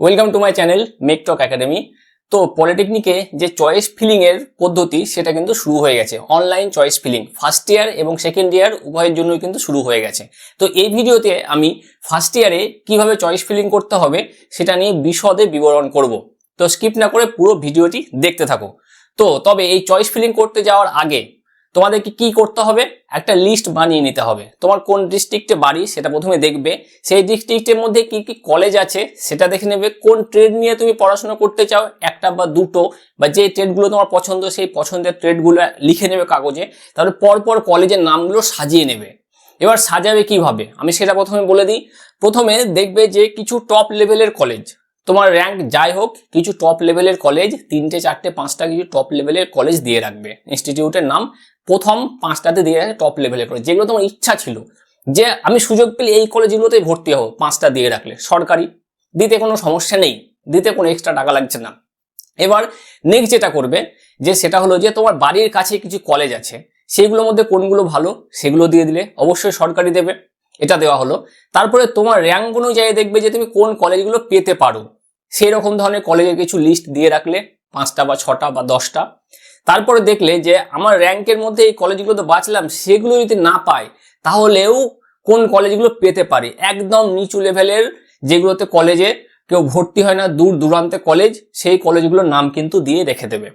Welcome to my channel মেকটক academy তো পলিটেকনিকে যে চয়েস ফিলিং এর পদ্ধতি, সেটা কিন্তু শুরু হয়ে গেছে। Online choice filling first year এবং সেকেন্ড ইয়ার উভয়ের জন্যই কিন্তু শুরু হয়ে গেছে। তো এই ভিডিওতে আমি ফার্স্ট ইয়ারে কীভাবে চয়েস ফিলিং করতে হবে, সেটা নিয়ে বিশদে বিবরণ করব। তো স্কিপ না করে পুরো ভিডিওটি দেখতে থাকো। তো তবে এই চয়েস ফিলিং করতে যাওয়ার আগে তোমাদেরকে কি করতে হবে? একটা লিস্ট বানিয়ে নিতে হবে। তোমার কোন ডিস্ট্রিক্টে বাড়ি সেটা প্রথমে দেখবে। সেই ডিস্ট্রিক্টের মধ্যে কি কি কলেজ আছে সেটা দেখে নেবে। কোন ট্রেড নিয়ে তুমি পড়াশোনা করতে চাও? একটা বা দুটো বা যে ট্রেডগুলো তোমার পছন্দ, সেই পছন্দের ট্রেডগুলো লিখে নেবে কাগজে। তাহলে পরপর কলেজের নামগুলো সাজিয়ে নেবে। এবার সাজাবে কীভাবে? আমি সেটা প্রথমে বলে দিই। প্রথমে দেখবে যে কিছু টপ লেভেলের কলেজ তোমার র্যাঙ্ক যাই হোক, কিছু টপ লেভেলের কলেজ তিনটে, চারটে, পাঁচটা কিছু টপ লেভেলের কলেজ দিয়ে রাখবে। ইনস্টিটিউটের নাম প্রথম পাঁচটাতে দিয়ে রাখে টপ লেভেলের কলেজ যেগুলো তোমার ইচ্ছা ছিল। যে আমি সুযোগ পেলে এই কলেজগুলোতেই ভর্তি হব, পাঁচটা দিয়ে রাখলে। সরকারি। দিতে কোনো সমস্যা নেই। দিতে কোনো এক্সট্রা টাকা লাগছে না। এবার নেক্সট যেটা করবে, যে সেটা হলো যে তোমার বাড়ির কাছে কিছু কলেজ আছে। সেইগুলোর মধ্যে কোনগুলো ভালো, সেগুলো দিয়ে দিলে অবশ্যই সরকারি দেবে। এটা দেওয়া হলো। তারপরে তোমার র্যাঙ্ক অনুযায়ী দেখবে যে তুমি কোন কলেজগুলো পেতে পারো। সেই রকম ধরনের কলেজের কিছু লিস্ট দিয়ে রাখলে পাঁচটা বা ছটা বা দশটা। তারপরে দেখলে যে আমার র্যাঙ্কের মধ্যে এই কলেজগুলো তো বাঁচলাম, সেগুলো যদি না পাই তাহলেও কোন কলেজগুলো পেতে পারি? একদম নিচু লেভেলের যেগুলোতে কলেজে কেউ ভর্তি হয় না, দূর দূরান্তে কলেজ সেই কলেজগুলোর নাম কিন্তু দিয়ে রেখে দেবে।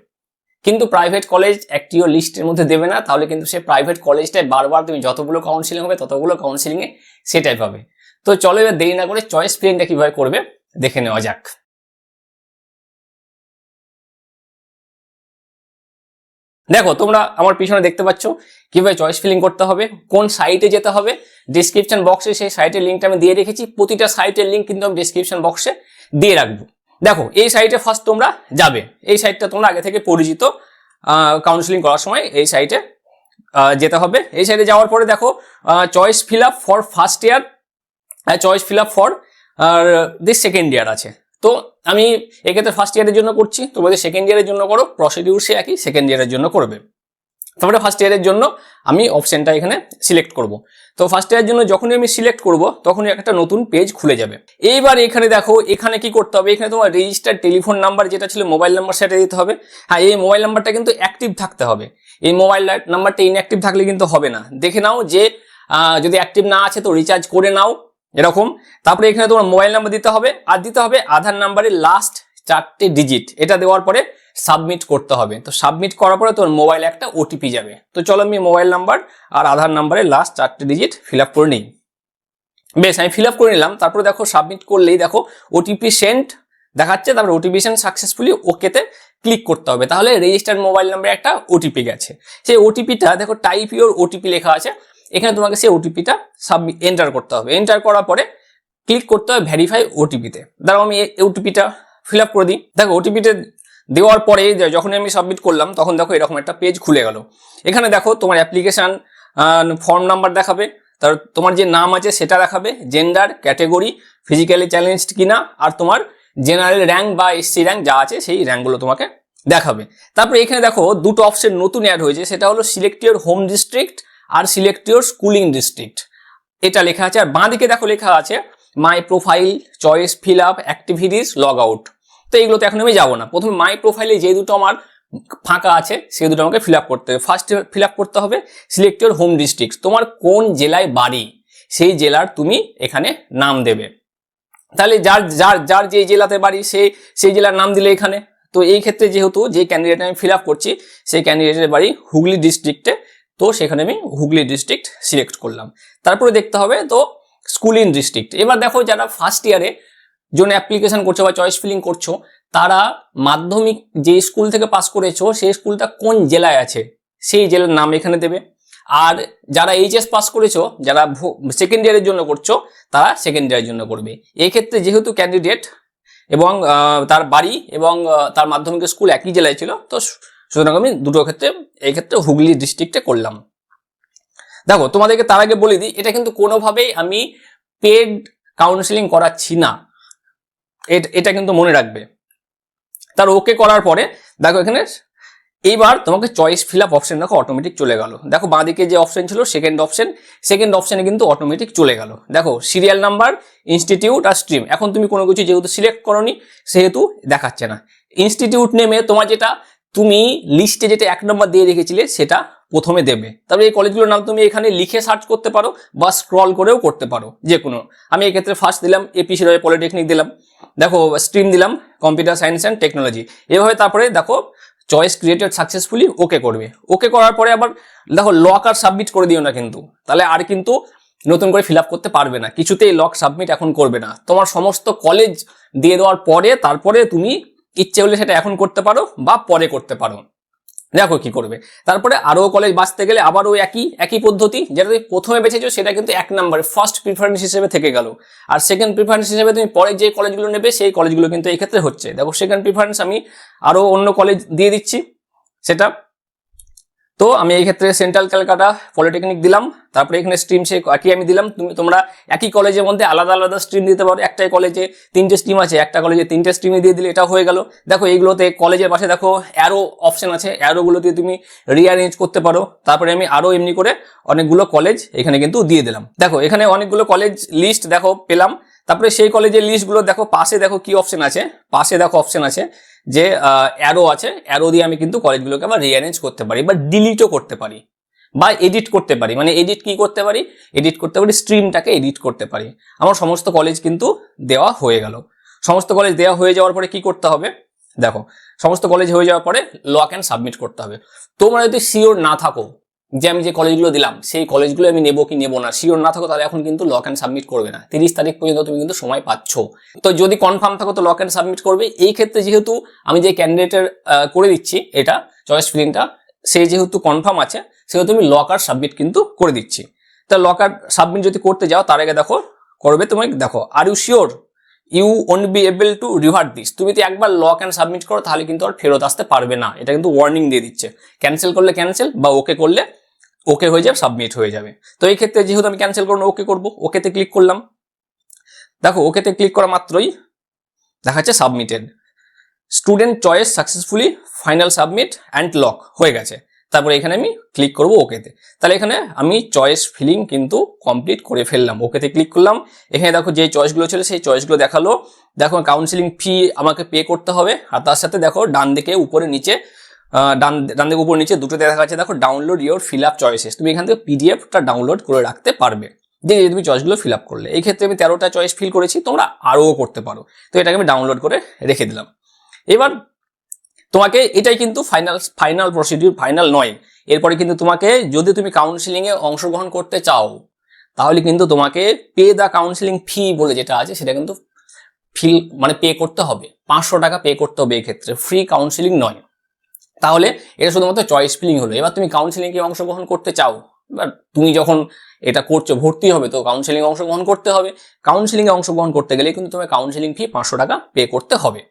কিন্তু প্রাইভেট কলেজ একটিও লিস্টের মধ্যে দেবে না, তাহলে কিন্তু সেই প্রাইভেট কলেজটাই বারবার তুমি যতগুলো কাউন্সিলিং হবে, ততগুলো কাউন্সিলিংয়ে সেটাই পাবে। তো চলো এবার দেরি না করে চয়েস ফিলিংটা কীভাবে করবে, দেখে নেওয়া যাক। দেখো, তোমরা আমার পিছনে দেখতে পাচ্ছ কীভাবে চয়েস ফিলিং করতে হবে, কোন সাইটে যেতে হবে। ডিসক্রিপশন বক্সে সেই সাইটের লিঙ্কটা আমি দিয়ে রেখেছি। প্রতিটা সাইটের লিঙ্ক কিন্তু আমি ডিসক্রিপশন বক্সে দিয়ে রাখব। দেখো, এই সাইটে ফার্স্ট তোমরা যাবে। এই সাইটটা তোমরা আগে থেকে পরিচিত কাউন্সিলিং করার সময় এই সাইটে যেতে হবে। এই সাইটে যাওয়ার পরে দেখো choice fill up for first year choice fill up for this second year আছে। তো আমি এক্ষেত্রে ফার্স্ট ইয়ারের জন্য করছি তোমাদের সেকেন্ড ইয়ারের জন্য করো প্রসিডিউর সে একই সেকেন্ড ইয়ারের জন্য করবে। তারপরে ফার্স্ট ইয়ারের জন্য আমি অপশনটা এখানে সিলেক্ট করব। তো ফার্স্ট ইয়ারের জন্য যখনই আমি সিলেক্ট করব, তখনই একটা নতুন পেজ খুলে যাবে। এইবার এখানে দেখো, এখানে কি করতে হবে? এখানে তোমার রেজিস্টার টেলিফোন নাম্বার যেটা ছিল মোবাইল নাম্বার সেটা দিতে হবে। হ্যাঁ এই মোবাইল নাম্বারটা কিন্তু অ্যাক্টিভ থাকতে হবে। এই মোবাইল নাম্বারটা ইনঅ্যাক্টিভ থাকলে কিন্তু হবে না। দেখে নাও যে যদি অ্যাক্টিভ না আছে তো রিচার্জ করে নাও। এরকম। তারপরে এখানে তোমার মোবাইল নাম্বার দিতে হবে। আর দিতে হবে আধার নাম্বারের লাস্ট চারটে ডিজিট এটা দেওয়ার পরে সাবমিট করতে হবে। তো সাবমিট করার পরে তোর মোবাইল একটা ওটিপি যাবে। তো চলো আমি মোবাইল নাম্বার আর আধার নাম্বারের লাস্ট চারটে ডিজিট ফিল আপ করে নিই। বেশ, আমি ফিল আপ করে নিলাম। তারপরে দেখো সাবমিট করলেই দেখো ওটিপি সেন্ট দেখাচ্ছে। তারপরে ওটিপি সেন্ট সাকসেসফুলি ওকেতে ক্লিক করতে হবে। তাহলে রেজিস্টার্ড মোবাইল নাম্বারে একটা ওটিপি গেছে। সেই ওটিপিটা দেখো টাইপ ইউর ওটিপি লেখা আছে। এখানে তোমাকে সেই ওটিপিটা সাবমিট এন্টার করতে হবে। এন্টার করার পরে ক্লিক করতে হবে ভেরিফাই ওটিপিতে ধরো আমি ওটিপিটা ফিল আপ করে দিই। দেখো ওটিপিতে দেওয়ার পরে যখন আমি সাবমিট করলাম, তখন দেখো এরকম একটা পেজ খুলে গেল। এখানে দেখো, তোমার অ্যাপ্লিকেশান ফর্ম নাম্বার দেখাবে, তার তোমার যে নাম আছে সেটা দেখাবে জেন্ডার ক্যাটেগরি ফিজিক্যালি চ্যালেঞ্জড কিনা, আর তোমার জেনারেল র্যাঙ্ক বা এসসি র্যাঙ্ক যা আছে, সেই র্যাঙ্কগুলো তোমাকে দেখাবে। তারপরে এখানে দেখো, দুটো অপশন নতুন অ্যাড হয়েছে, সেটা হলো সিলেক্ট ইউর হোম ডিস্ট্রিক্ট আর সিলেক্ট ইউর স্কুলিং ডিস্ট্রিক্ট এটা লেখা আছে, আর বাঁ দিকে দেখো লেখা আছে my profile choice fill up activities log out তো এইগুলোতে এখন আমি যাব না। প্রথমে মাই প্রোফাইলে যে দুটো আমার ফাঁকা আছে সেই দুটো আমাকে ফিল আপ করতে হবে। ফার্স্ট ফিল আপ করতে হবে সিলেক্ট ইউর হোম ডিস্ট্রিক্ট তোমার কোন জেলায় বাড়ি, সেই জেলার তুমি এখানে নাম দেবে। তাহলে যার যার যার যে জেলাতে বাড়ি, সে, সেই জেলার নাম দিলে এখানে। তো এই ক্ষেত্রে যেহেতু যে ক্যান্ডিডেট আমি ফিল আপ করছি, সেই ক্যান্ডিডেটের বাড়ি হুগলি ডিস্ট্রিক্টে তো সেখানে আমি হুগলি ডিস্ট্রিক্ট সিলেক্ট করলাম। তারপরে দেখতে হবে তো স্কুলিং ডিস্ট্রিক্ট এবার দেখো যারা ফার্স্ট ইয়ারে জন্য অ্যাপ্লিকেশন করছ বা চয়েস ফিলিং করছ, তারা মাধ্যমিক যে স্কুল থেকে পাস করেছ, সেই স্কুলটা কোন জেলায় আছে? সেই জেলার নাম এখানে দেবে। আর যারা এইচএস পাস করেছ, যারা সেকেন্ড ইয়ারের জন্য করছ, তারা সেকেন্ড ইয়ারের জন্য করবে। এই ক্ষেত্রে যেহেতু ক্যান্ডিডেট এবং তার বাড়ি এবং তার মাধ্যমিক স্কুল একই জেলায় ছিল, তো সুতরাং আমি দুটো ক্ষেত্রে, এই ক্ষেত্রে হুগলি ডিস্ট্রিক্টে করলাম। দেখো, তোমাদেরকে তার আগে বলে দিই, এটা কিন্তু কোনোভাবেই আমি পেড কাউন্সিলিং করাচ্ছি না। এটা কিন্তু মনে রাখবে। তার ওকে করার পরে, দেখো এখানে, এইবার তোমাকে চয়েস ফিল আপ অপশন দেখো অটোমেটিক চলে গেল। দেখো বাঁদিকে যে অপশন ছিল সেকেন্ড অপশন সেকেন্ড অপশনে কিন্তু অটোমেটিক চলে গেল। দেখো সিরিয়াল নাম্বার ইনস্টিটিউট আর স্ট্রিম এখন তুমি কোনো কিছু যেহেতু সিলেক্ট করনি, সেহেতু দেখাচ্ছে না। ইনস্টিটিউট নেমে তোমার যেটা তুমি লিস্টে যেটা এক নম্বর দিয়ে রেখেছিলে সেটা প্রথমে দেবে। তারপরে এই কলেজগুলোর নাম তুমি এখানে লিখে সার্চ করতে পারো বা স্ক্রল করেও করতে পারো, যে কোনো। আমি এক্ষেত্রে ফার্স্ট দিলাম এপিসি রয় পলিটেকনিক দিলাম। দেখো স্ট্রিম দিলাম কম্পিউটার সায়েন্স অ্যান্ড টেকনোলজি এভাবে তারপরে দেখো চয়েস ক্রিয়েটেড সাকসেসফুলি ওকে করবে। ওকে করার পরে আবার দেখো লক আর সাবমিট করে দিও না কিন্তু। তাহলে আর কিন্তু নতুন করে ফিল করতে পারবে না। কিছুতেই লক সাবমিট এখন করবে না। তোমার সমস্ত কলেজ দিয়ে দেওয়ার পরে তারপরে তুমি ইচ্ছে হলে সেটা এখন করতে পারো বা পরে করতে পারো। দেখো কি করবে। তারপরে আরও কলেজ বাঁচতে গেলে আবারও একই একই পদ্ধতি, যেটা তুমি প্রথমে বেছেছো সেটা কিন্তু এক নম্বরে ফার্স্ট প্রিফারেন্স হিসেবে থেকে গেল। আর সেকেন্ড প্রিফারেন্স হিসেবে তুমি পরে যে কলেজগুলো নেবে, সেই কলেজগুলো কিন্তু এই ক্ষেত্রে হচ্ছে। দেখো সেকেন্ড প্রিফারেন্স আমি আরও অন্য কলেজ দিয়ে দিচ্ছি, সেটা তো আমি এই ক্ষেত্রে সেন্ট্রাল ক্যালকাটা পলিটেকনিক দিলাম। তারপরে এখানে স্ট্রিম সে একই আমি দিলাম। তুমি তোমরা একই কলেজের মধ্যে আলাদা আলাদা স্ট্রিম দিতে পারো। একটাই কলেজে তিনটে স্ট্রিম আছে, একটা কলেজে তিনটে স্ট্রিমে দিয়ে দিলে এটা হয়ে গেল। দেখো, এইগুলোতে কলেজের পাশে দেখো অ্যারো অপশন আছে। অ্যারোগুলো দিয়ে তুমি রিঅ্যারেঞ্জ করতে পারো। তারপরে আমি আরও এমনি করে অনেকগুলো কলেজ এখানে কিন্তু দিয়ে দিলাম। দেখো, এখানে অনেকগুলো কলেজ লিস্ট দেখো, পেলাম। তারপরে সেই কলেজের লিস্টগুলো দেখো, পাশে দেখো কি অপশন আছে? পাশে দেখো অপশন আছে যে অ্যারো আছে। অ্যারো দিয়ে আমি কিন্তু কলেজগুলোকে আবার রিঅ্যারেঞ্জ করতে পারি বা ডিলিটও করতে পারি বা এডিট করতে পারি। মানে এডিট কি করতে পারি? এডিট করতে পারি স্ট্রিমটাকে এডিট করতে পারি। আমার সমস্ত কলেজ কিন্তু দেওয়া হয়ে গেল। সমস্ত কলেজ দেওয়া হয়ে যাওয়ার পরে কি করতে হবে? দেখো, সমস্ত কলেজ হয়ে যাওয়ার পরে লক অ্যান্ড সাবমিট করতে হবে। তোমরা যদি শিওর না থাকো যে আমি যে কলেজগুলো দিলাম, সেই কলেজগুলো আমি নেব কি নেব না শিওর না থাকো তাহলে এখন কিন্তু লক অ্যান্ড সাবমিট করবে না। তিরিশ তারিখ পর্যন্ত তুমি কিন্তু সময় পাচ্ছ। তো যদি কনফার্ম থাকো তো লক অ্যান্ড সাবমিট করবে। এই ক্ষেত্রে যেহেতু আমি যে ক্যান্ডিডেটের করে দিচ্ছি এটা চয়েস ফিলিংটা সে যেহেতু কনফার্ম আছে, সেহেতু তুমি লক আর সাবমিট কিন্তু করে দিচ্ছি। তা লক আর সাবমিট যদি করতে যাও, তার আগে দেখো, করবে তুমি দেখো are you sure you won't be able to revert this তুমি যদি একবার লক অ্যান্ড সাবমিট করো, তাহলে কিন্তু আর ফেরত আসতে পারবে না। এটা কিন্তু ওয়ার্নিং দিয়ে দিচ্ছে। ক্যান্সেল করলে ক্যান্সেল বা ওকে করলে ওকে হয়ে যাবে সাবমিট হয়ে যাবে। তো এই ক্ষেত্রে যেহেতু আমি ক্যান্সেল করব ওকে করব ওকেতে ক্লিক করলাম। দেখো ওকেতে ক্লিক করা মাত্রই দেখাচ্ছে submitted student choice successfully final submit and lock হয়ে গেছে। তারপরে এখানে আমি ক্লিক করব ওকেতে তাহলে এখানে আমি চয়েস ফিলিং কিন্তু কমপ্লিট করে ফেললাম। ওকেতে ক্লিক করলাম। এখানে দেখো যে চয়েসগুলো ছিল, সেই চয়েসগুলো দেখাল। দেখো কাউন্সিলিং ফি আমাকে পে করতে হবে। আর তার সাথে দেখো ডান দিকে উপরে নিচে ডান ডান দিকে উপর নিচে দুটোতে দেখা যাচ্ছে, দেখো download your fill up choices তুমি এখান থেকে পিডিএফটা ডাউনলোড করে রাখতে পারবে। যে তুমি চয়েসগুলো ফিল আপ করলে। এই ক্ষেত্রে আমি তেরোটা চয়েস ফিল করেছি, তোমরা আরও করতে পারো। তো এটাকে আমি ডাউনলোড করে রেখে দিলাম। এবার তোমাকে এটাই কিন্তু ফাইনাল ফাইনাল প্রসিডিউর ফাইনাল নয়। এরপরে কিন্তু তোমাকে যদি তুমি কাউন্সিলিং এ অংশগ্রহণ করতে চাও, তাহলে কিন্তু তোমাকে পে দ্য কাউন্সিলিং ফি বলে যেটা আছে, সেটা কিন্তু ফিল মানে পে করতে হবে। পাঁচশো টাকা পে করতে হবে এক্ষেত্রে ফ্রি কাউন্সিলিং নয়। তাহলে এটা শুধুমাত্র চয়েস ফিলিং হলো। এবার তুমি কাউন্সিলিং এ অংশগ্রহণ করতে চাও, এবার তুমি যখন এটা করছ, ভর্তি হবে, তো কাউন্সিলিং অংশগ্রহণ করতে হবে। কাউন্সিলিং এ অংশগ্রহণ করতে গেলে কিন্তু তোমার কাউন্সিলিং ফি পাঁচশো টাকা পে করতে হবে।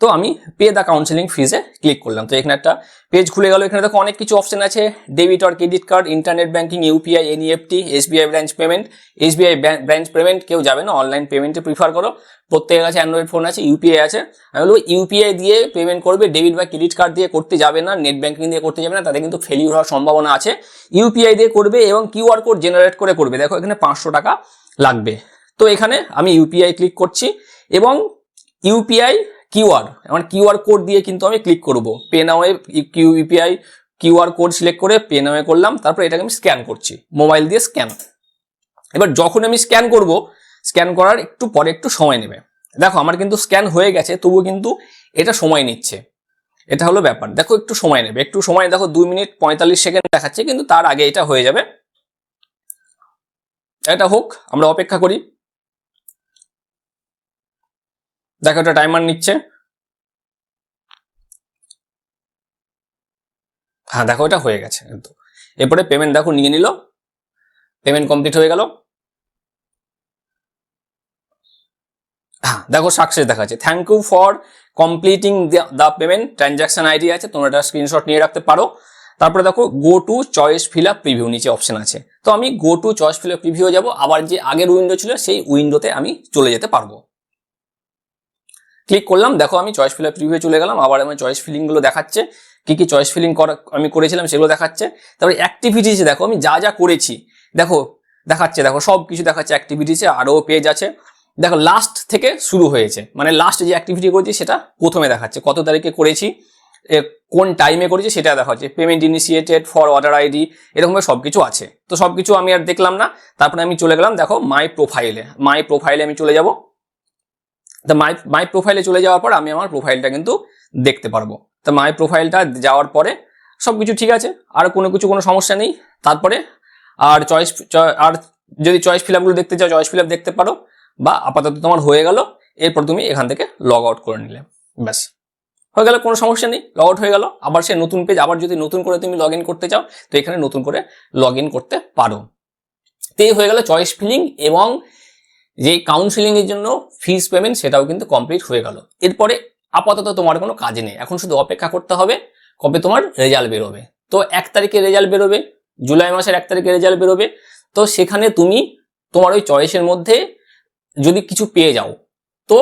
তো আমি পে দ্য কাউন্সিলিং ফিজে ক্লিক করলাম। তো এখানে একটা পেজ খুলে গেল। এখানে দেখো অনেক কিছু অপশন আছে। ডেবিট আর credit card internet banking UPI NEFT SBI branch payment SBI branch payment কেউ যাবে না। অনলাইন পেমেন্টে প্রিফার করো। প্রত্যেকের কাছে অ্যান্ড্রয়েড ফোন আছে ইউপিআই আছে। আমি বলব ইউপিআই দিয়ে পেমেন্ট করবে ডেবিট বা ক্রেডিট কার্ড দিয়ে করতে যাবে না নেট ব্যাঙ্কিং দিয়ে করতে যাবে না, তাতে কিন্তু ফেলিউর হওয়ার সম্ভাবনা আছে। ইউপিআই দিয়ে করবে এবং কিউআর কোড জেনারেট করে করবে। দেখো এখানে পাঁচশো টাকা লাগবে। তো এখানে আমি ইউপিআই ক্লিক করছি এবং ইউপিআই কিউআর আমার কিউআর কোড দিয়ে কিন্তু আমি ক্লিক করব। Pay নাওয়ে Q UPI QR code select করে পে নাওয়ে করলাম, তারপর এটাকে আমি স্ক্যান করছি, মোবাইল দিয়ে স্ক্যান। এবার যখন আমি স্ক্যান করব, স্ক্যান করার একটু পরে একটু সময় নেবে। দেখো, আমার কিন্তু স্ক্যান হয়ে গেছে তবুও কিন্তু এটা সময় নিচ্ছে। এটা হলো ব্যাপার। দেখো, একটু সময় নেবে। একটু সময়, দেখো, দুই মিনিট পঁয়তাল্লিশ সেকেন্ড দেখাচ্ছে, কিন্তু তার আগে এটা হয়ে যাবে। এটা হোক, আমরা অপেক্ষা করি। দেখো এটা টাইমার নিচ্ছে। হ্যাঁ দেখো, এটা হয়ে গেছে কিন্তু এরপরে পেমেন্ট দেখো, নিয়ে নিল। পেমেন্ট কমপ্লিট হয়ে গেল। হ্যাঁ দেখো সাকসেস দেখাচ্ছে। Thank you for completing the payment transaction ID আছে, তোমরা এটা স্ক্রিনশট নিয়ে রাখতে পারো। তারপরে দেখো go to choice fill up preview নিচে অপশন আছে। তো আমি go to choice fill up preview যাব। আবার যে আগের উইন্ডো ছিল, সেই উইন্ডোতে আমি চলে যেতে পারব। ক্লিক করলাম, দেখো আমি চয়েস ফিলার প্রিভিউ চলে গেলাম, আবার আমার চয়েস ফিলিংগুলো দেখাচ্ছে, কি কি চয়েস ফিলিং করা, আমি করেছিলাম সেগুলো দেখাচ্ছে, তারপরে অ্যাক্টিভিটিসে দেখো আমি যা যা করেছি, দেখো, দেখাচ্ছে, দেখো সব কিছু দেখাচ্ছে অ্যাক্টিভিটিসে আরও পেজ আছে, দেখো লাস্ট থেকে শুরু হয়েছে মানে লাস্ট যে অ্যাক্টিভিটি করেছি সেটা প্রথমে দেখাচ্ছে, কত তারিখে করেছি কোন টাইমে করেছি সেটা দেখাচ্ছে payment initiated for order ID এরকমভাবে সব কিছু আছে, তো সব কিছু আমি আর দেখলাম না, তারপরে আমি চলে গেলাম, দেখো মাই প্রোফাইলে মাই প্রোফাইলে আমি চলে যাব তা মাই মাই প্রোফাইলে চলে যাওয়ার পর আমি আমার প্রোফাইলটা কিন্তু দেখতে পারব। তা মাই প্রোফাইলটা যাওয়ার পরে সব কিছু ঠিক আছে, আর কোনো কিছু কোনো সমস্যা নেই। তারপরে আর চয়েস আর যদি চয়েস ফিল আপগুলো দেখতে চাও চয়েস ফিলাপ দেখতে পারো, বা আপাতত তোমার হয়ে গেল, এরপর তুমি এখান থেকে লগ আউট করে নিলে। ব্যাস। হয়ে গেল, কোনো সমস্যা নেই লগ আউট হয়ে গেল। আবার সে নতুন পেজ আবার যদি নতুন করে তুমি লগ করতে চাও, তো এখানে নতুন করে লগ করতে পারো। তো হয়ে গেল চয়েস ফিলিং এবং যে কাউন্সিলিং এর জন্য ফিস পেমেন্ট সেটাও কিন্তু কমপ্লিট হয়ে গেল। এরপরে আপাতত তোমার কোনো কাজ নেই। এখন শুধু অপেক্ষা করতে হবে কবে তোমার রেজাল্ট বেরোবে। তো এক তারিখে রেজাল্ট বেরোবে, জুলাই মাসের এক তারিখে রেজাল্ট বেরোবে। তো সেখানে তুমি তোমার ওই চয়েসের মধ্যে যদি কিছু পেয়ে যাও, তো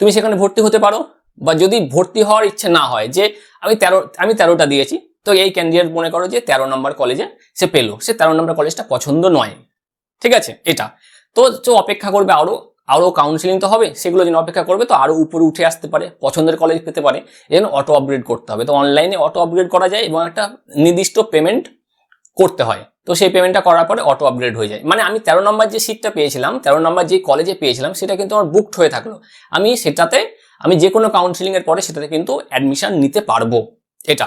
তুমি সেখানে ভর্তি হতে পারো। বা যদি ভর্তি হওয়ার ইচ্ছে না হয় যে আমি তেরো, আমি তেরোটা দিয়েছি, তো এই ক্যান্ডিডেট মনে করো যে তেরো নম্বর কলেজে সে পেল। সে তেরো নম্বর কলেজটা পছন্দ নয়। ঠিক আছে? এটা। তো তো অপেক্ষা করবে আরও আরও কাউন্সিলিং তো হবে, সেগুলো যেন অপেক্ষা করবে, তো আরও উপরে উঠে আসতে পারে, পছন্দের কলেজ পেতে পারে এই জন্য অটো আপগ্রেড করতে হবে। তো অনলাইনে অটো আপগ্রেড করা যায় এবং একটা নির্দিষ্ট পেমেন্ট করতে হয়। তো সেই পেমেন্টটা করার পরে অটো আপগ্রেড হয়ে যায়। মানে আমি তেরো নম্বর যে সিটটা পেয়েছিলাম, তেরো নম্বর যে কলেজে পেয়েছিলাম, সেটা কিন্তু আমার বুকড হয়ে থাকল। আমি সেটাতে, আমি যে কোনো কাউন্সিলিং এর পরে সেটাতে কিন্তু অ্যাডমিশান নিতে পারব, এটা।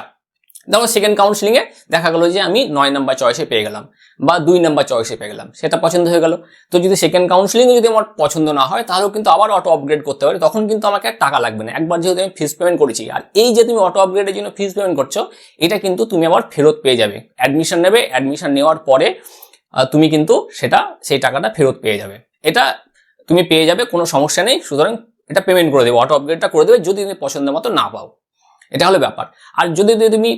যেমন সেকেন্ড কাউন্সিলিংয়ে দেখা গেলো যে আমি নয় নাম্বার চয়েসে পেয়ে গেলাম বা দুই নাম্বার চয়েসে পেয়ে গেলাম, সেটা পছন্দ হয়ে গেল। তো যদি সেকেন্ড কাউন্সিলিং যদি আমার পছন্দ না হয়, তাহলেও কিন্তু আবার অটো আপগ্রেড করতে পারে, তখন কিন্তু আমাকে টাকা লাগবে না। একবার যেহেতু আমি ফিস পেমেন্ট করেছি, আর এই যে তুমি অটো আপগ্রেডের জন্য ফিস পেমেন্ট করছ, এটা কিন্তু তুমি আবার ফেরত পেয়ে যাবে। অ্যাডমিশন নেবে অ্যাডমিশন নেওয়ার পরে তুমি কিন্তু সেটা, সেই টাকাটা ফেরত পেয়ে যাবে। এটা তুমি পেয়ে যাবে, কোনো সমস্যা নেই। সুতরাং এটা পেমেন্ট করে দেবে অটো আপগ্রেডটা করে দেবে, যদি তুমি পছন্দ মতো না পাও। এটা হলো ব্যাপার। আর যদি তুমি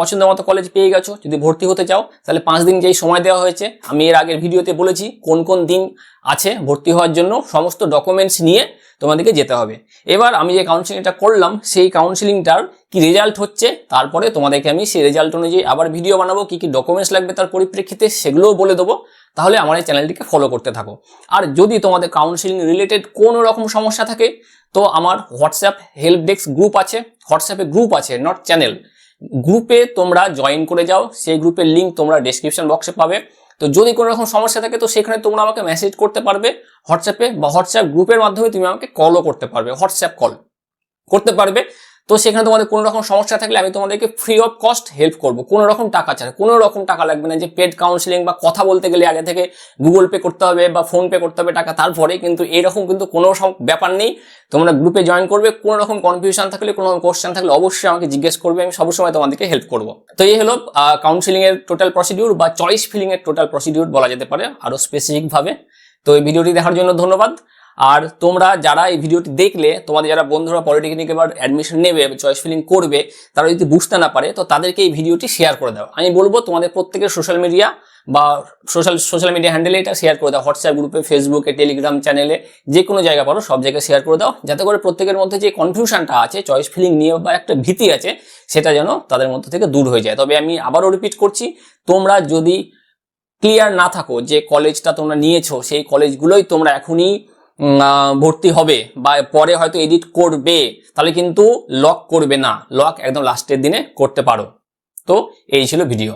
পছন্দ মতো কলেজ পেয়ে গেছো, যদি ভর্তি হতে চাও, তাহলে পাঁচ দিন যেই সময় দেওয়া হয়েছে, আমি এর আগের ভিডিওতে বলেছি কোন কোন দিন আছে ভর্তি হওয়ার জন্য, সমস্ত ডকুমেন্টস নিয়ে তোমাদেরকে যেতে হবে। এবার আমি যে কাউন্সিলিংটা করলাম, সেই কাউন্সিলিংটার কি রেজাল্ট হচ্ছে, তারপরে তোমাদেরকে আমি সেই রেজাল্ট অনুযায়ী আবার ভিডিও বানাবো, কি কি ডকুমেন্টস লাগবে তার পরিপ্রেক্ষিতে, সেগুলোও বলে দেবো। তাহলে আমার এই চ্যানেলটিকে ফলো করতে থাকো। আর যদি তোমাদের কাউন্সিলিং রিলেটেড কোনো রকম সমস্যা থাকে, তো আমার হোয়াটসঅ্যাপ হেল্প ডেস্ক গ্রুপ আছে। হোয়াটসঅ্যাপে গ্রুপ আছে নট চ্যানেল গ্রুপে তোমরা জয়েন করে যাও, সেই গ্রুপের লিঙ্ক তোমরা ডেসক্রিপশন বক্সে পাবে। তো যদি কোনো রকম সমস্যা থাকে, তো সেখানে তোমরা আমাকে মেসেজ করতে পারবে হোয়াটসঅ্যাপে বা হোয়াটসঅ্যাপ গ্রুপের মাধ্যমে তুমি আমাকে কলও করতে পারবে হোয়াটসঅ্যাপ কল করতে পারবে। তো সেখানে তোমাদের কোনো রকম সমস্যা থাকলে আমি তোমাদেরকে ফ্রি অফ কস্ট হেল্প করব। কোনো রকম টাকা ছাড়া, কোনো রকম টাকা লাগবে না যে পেড কাউন্সিলিং বা কথা বলতে গেলে আগে থেকে গুগল পে করতে হবে বা ফোন পে করতে হবে টাকা, তারপরে কিন্তু এরকম কিন্তু কোনো ব্যাপার নেই। তোমরা গ্রুপে জয়েন করবে, কোনো রকম কনফিউশন থাকলে, কোনো রকম কোশ্চেন থাকলে অবশ্যই আমাকে জিজ্ঞেস করবে, আমি সবসময় তোমাদেরকে হেল্প করব। তো এই হলো কাউন্সিলিং এর টোটাল প্রসিডিউর বা চয়েস ফিলিং এর টোটাল প্রসিডিউর বলা যেতে পারে আরও স্পেসিফিক ভাবে। তো এই ভিডিওটি দেখার জন্য ধন্যবাদ। আর তোমরা যারা এই ভিডিওটি দেখলে, তোমাদের যারা বন্ধুরা পলিটেকনিক এবার অ্যাডমিশন নেবে চয়েস ফিলিং করবে, তারা যদি বুঝতে না পারে, তো তাদেরকে এই ভিডিওটি শেয়ার করে দাও। আমি বলব, তোমাদের প্রত্যেকের সোশ্যাল মিডিয়া বা সোশ্যাল সোশ্যাল মিডিয়া হ্যান্ডেলে এটা শেয়ার করে দাও। হোয়াটসঅ্যাপ গ্রুপে ফেসবুকে টেলিগ্রাম চ্যানেলে যে কোনো জায়গা পারো, সব জায়গায় শেয়ার করে দাও। যাতে করে প্রত্যেকের মধ্যে যে কনফিউশনটা আছে চয়েস ফিলিং নিয়ে বা একটা ভীতি আছে, সেটা যেন তাদের মধ্যে থেকে দূর হয়ে যায়। তবে আমি আবারও রিপিট করছি, তোমরা যদি ক্লিয়ার না থাকো যে কলেজটা তোমরা নিয়েছো, সেই কলেজগুলোই তোমরা এখনই ভর্তি হবে বা পরে হয়তো এডিট করবে, তাহলে কিন্তু লক করবে না। লক একদম লাস্টের দিনে করতে পারো। তো এই ছিল ভিডিও